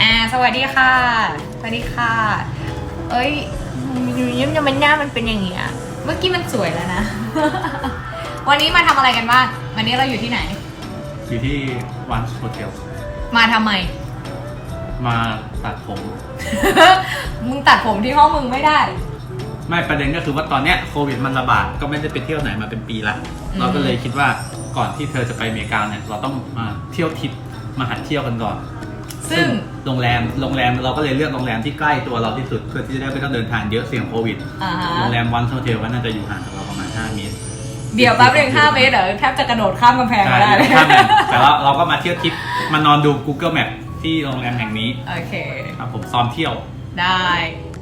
อ่าสวัสดีค่ะ สวัสดีค่ะ เอ้ยอยู่ยิ้มยังมันหน้ามันเป็นอย่างเงี้ยเมื่อกี้มันสวยแล้วนะ วันนี้มาทำอะไรกันบ้าง วันนี้เราอยู่ที่ไหน อยู่ที่วันโฮเทลมาทำไม มาตัดผม มึงตัดผมที่ห้องมึงไม่ได้ ไม่ประเด็นก็คือว่าตอนเนี้ยโควิดมันระบาดก็ไม่ได้ไปเที่ยวไหนมาเป็นปีละอืมเราก็เลยคิดว่าก่อนที่เธอจะไปอเมริกาเนี่ยเราต้องมาเที่ยวทริปมาหัดเที่ยวกันก่อน ซึ่งโรงแรมโรงแรมเราก็เลยเลือกโรงแรมที่ใกล้ตัวเราที่สุดเพื่อที่จะได้ไม่ต้องเดินทางเยอะเสี่ยงโควิดอ่าฮะ โรงแรมวันโฮเทลก็น่าจะอยู่ห่างจากเราประมาณ 5 เมตรเดี๋ยวแป๊บหนึงห้าเมตรเดี๋ยวแทบจะกระโดดข้ามกำแพงใช่มาได้เลยข้ามกันแต่ว่าเราก็มาเที่ยวทริปมานอนดู Google Map ที่โรงแรมแห่งนี้โอเค ครับผมซ้อมเที่ยวได้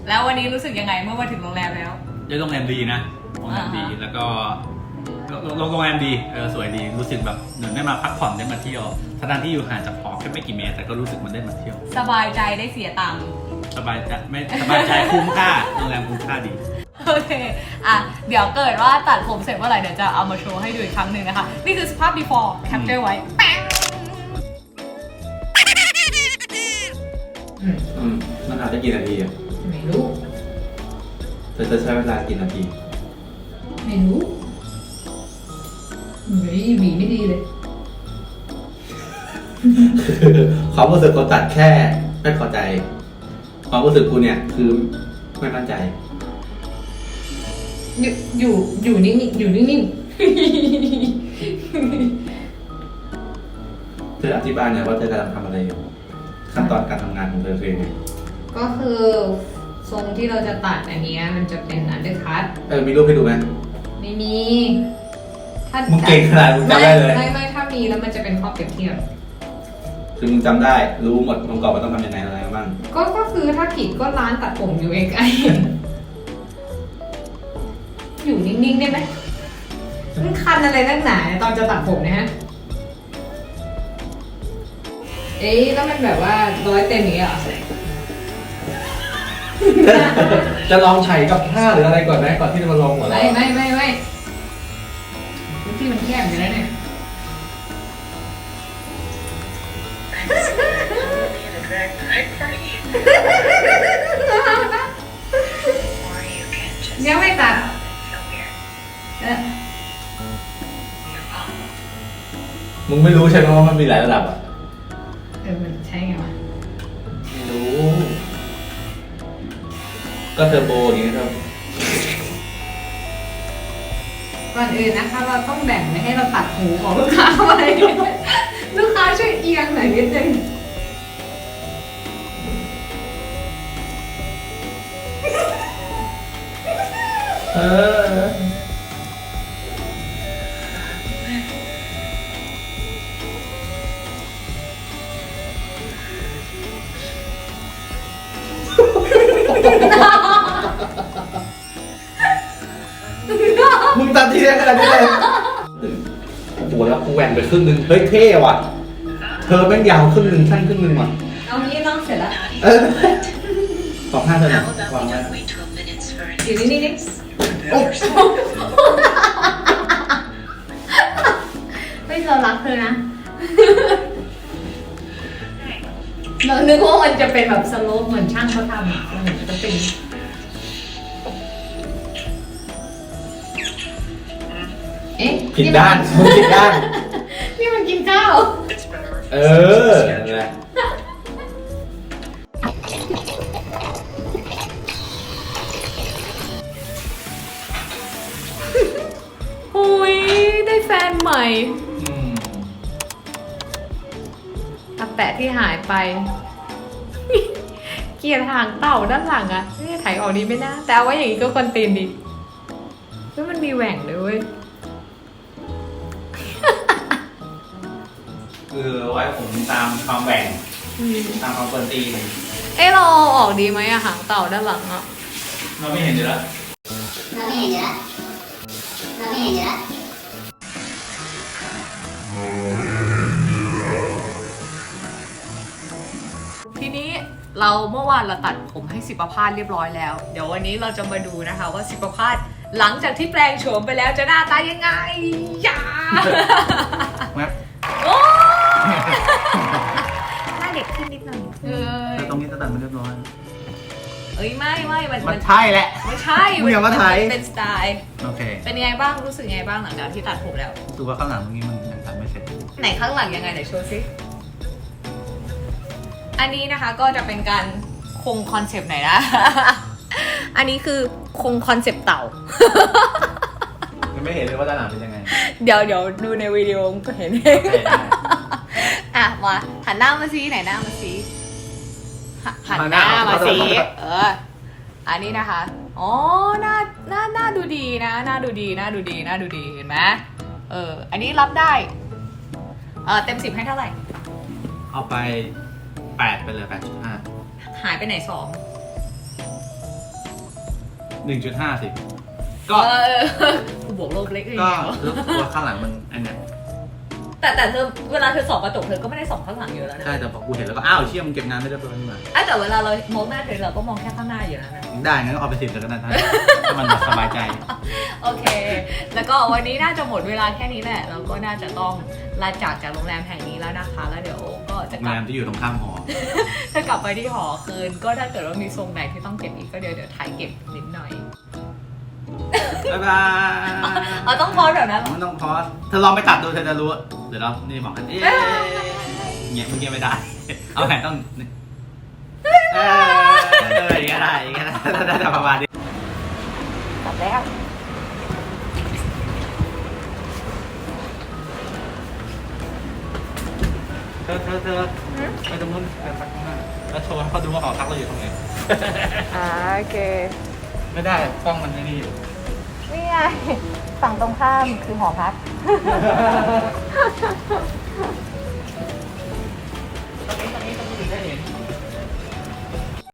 แล้ววันนี้รู้สึกยังไงเมื่อมาถึงโรงแรมแล้วได้โรงแรมดีนะโรงแรมดีอ่าฮะ แล้วก็ โรงโรงแรมดีเออสวยดีรู้สึกแบบเหมือนได้มาพักผ่อนได้มาเที่ยวทั้งๆที่อยู่ห่างจากหอแค่ไม่กี่เมตรแต่ก็รู้สึกมันได้มาเที่ยว สบายใจได้เสียตังค์สบายใจไม่สบายใจคุ้มค่าโรงแรมคุ้มค่าดี โอเค อะ เดี๋ยวเกิดว่าตัดผมเสร็จเมื่อไหร่เดี๋ยวจะเอามาโชว์ให้ดูอีกครั้งหนึ่งนะคะ นี่คือสภาพ before capture ไว้แป๊งอืมอืมมันอาจจะกี่นาทีอะไม่รู้เธอจะใช้เวลากี่นาที ไม่รู้ เฮ้ยหวีไม่ดีเลย ความรู้สึกคนตัดแค่ไม่พอใจ ความรู้สึกกูเนี่ยคือไม่มั่นใจ อยู่อยู่อยู่นิ่งๆอยู่นิ่งเธออธิบายหน่อยว่าเธอกำลังทำอะไรอยู่ขั้นตอนการทำงานของเธอคือยังไงๆ ก็คือทรงที่เราจะตัดอันเนี้ยมันจะเป็นอันเดอร์คัตเออมีรูปให้ดูไหมไม่มี ถ้ามึงเก่งขนาดมึงจำได้เลยไม่ไม่ไม่ถ้ามีแล้วมันจะเป็นข้อเปรียบเทียบ คือมึงจำได้ รู้หมดองค์กรว่าต้องทำยังไงอะไรบ้าง ก็ก็คือถ้าผิดก็ร้านตัดผมอยู่เองไออยู่นิ่งๆได้ไหมมันคันอะไรนักหนาเนี่ยตอนจะตัดผมเนี่ยฮะ เอ๊ะแล้วมันแบบว่าร้อยเต็มอย่างเงี้ยเหรอจะลองใช้กับผ้าหรืออะไรก่อนไหมก่อนที่จะมาลองหัวเราไม่ไม่ไม่ไม่ที่มัน แคบอยู่แล้วเนี่ยยังไม่ตัดเออมึงไม่รู้ใช่ไหมว่ามันมีหลายระดับอะ เออ มันใช่ไงวะไม่รู้ ก็เทอร์โบอย่างนี้ครับ ก่อนอื่นนะคะ เราต้องแบ่งไม่ให้เราตัดหูของลูกค้าไว้ลูกค้าช่วยเอียงหน่อยนิดนึงเออ มึงตัดทีเดียวขนาดนี้เลยโอ้โหแล้วกูแหว่งไปครึ่งหนึง เฮ้ยเท่ว่ะ เธอแม่งยาวครึ่งหนึงสั้นครึ่งหนึงว่ะ เอางี้น้องเสร็จแล้วเออขอบห้าเธอหน่อยวางไว้อยู่นี่นี่นี่โอ๊ยไม่เรารักเธอนะ เรานึกว่ามันจะเป็นแบบสโลปเหมือนช่างเขาทำอะมันจะเป็น เอ๊ะผิดด้านมึงผิดด้าน นี่มันกินข้าว เออนั่นแหละหุยได้แฟนใหม่ อืมอาแปะที่หายไป เกลียดหางเต่าด้านหลังอะนี่ถ่ายออกดีไม่น่าแต่เอาไว้อย่างนี้ก็คนตีนดีเฮ้ยมันมีแหว่งด้วยเว้ย คือไว้ผมตามความแบ่งตามความควรตีนเอ้เราเอาออกดีไหมอะหางเต่าด้านหลังอะเราไม่เห็นอยู่แล้วเราไม่เห็นอยู่แล้วเราไม่เห็นอยู่แล้วทีนี้เราเมื่อวานเราตัดผมให้สิบประพาสเรียบร้อยแล้ว เดี๋ยววันนี้เราจะมาดูนะคะ ว่าสิบประพาสหลังจากที่แปลงโฉมไปแล้วจะหน้าตายังไงอย่า อ้ยไม่ไม่มันมันใช่แหละ ไม่ใช่มึงอย่ามาถ่ายเป็นสไตล์ โอเคเป็นยังไงบ้างรู้สึกยังไงบ้างหลังจากที่ตัดผมแล้ว ดูว่าข้างหลังตรงนี้มันยังทำไม่เสร็จ ไหนข้างหลังยังไงไหนโชว์ซิอันนี้นะคะก็จะเป็นการคงคอนเซปต์ไหนอยนะ อันนี้คือคงคอนเซปต์เต่า ยังไม่เห็นเลยว่าด้านหลังเป็นยังไง เดี๋ยวเดี๋ยวดูในวิดีโอก็เห็นเอง โอเคได้ อะมาหันหน้ามาซิไหนหน้ามาซิ หหันหน้าหันหน้ามาซิขอโทษเออ อันนี้นะคะ อ๋อ หน้า หน้า หน้าดูดีนะ หน้าดูดี หน้าดูดี หน้าดูดี เห็นไหมเออ อันนี้รับได้ เออเต็มสิบให้เท่าไหร่ เอาไปแปดไปเลยแปดจุดห้าหายไปไหนสอง หนึ่งจุดห้าสิก็ เออบวกลบเล็กเลยก็ตัวข้างหลังมันอันเนี้ย แต่แต่เธอเวลาเธอส่องกระจกเธอก็ไม่ได้ส่องข้างหลังอยู่แล้วนะใช่แต่พอกูเห็นแล้วก็อ้าวเชี่ยมันเก็บงานไม่ได้ตัวนี้มาอะแต่เวลาเรามองหน้าเธอเราก็มองแค่ข้างหน้าอยู่แล้วนะ ได้งั้นก็เอาไปสิบแล้วกันนะถ้าถ้ามันแบบสบายใจ โอเค แล้วก็วันนี้น่าจะหมดเวลาแค่นี้แหละ เราก็น่าจะต้องลาจากจากโรงแรมแห่งนี้แล้วนะคะ แล้วเดี๋ยวก็จะโรงกลัแรบ มที่อยู่ตรงข้ามหอ จะกลับไปที่หอคืน ก็ถ้าเกิดว่ามีทรงไหนที่ต้องเก็บอีกก็เดี๋ยวเดี๋ยวถ่ายเก็บนิดหน่อย บ๊ายบายเอาต้องพอสแบบนั้นเหรอไม่ต้องพอสเธอลองไปตัดดูเธอจะรู้เดี๋ยวเรานี่บอกกันเอ๊ะเงี้ยเมื่อกี้ไม่ได้ เอาแผ่นต้องนี่เออเอออย่างเงี้ยได้อย่างเงี้ยได้ได้ได้ประมาณนี้ตัดแล้วเธอเธอเธอไปตรงนู้นไปพักข้างหน้าแล้วโชว์ให้เขาดูว่าหอพักเราอยู่ตรงไหนอ่าโอเค ไม่ได้กล้องมันไม่นี่อยู่ นี่ไงฝั่งตรงข้ามคือหอพัก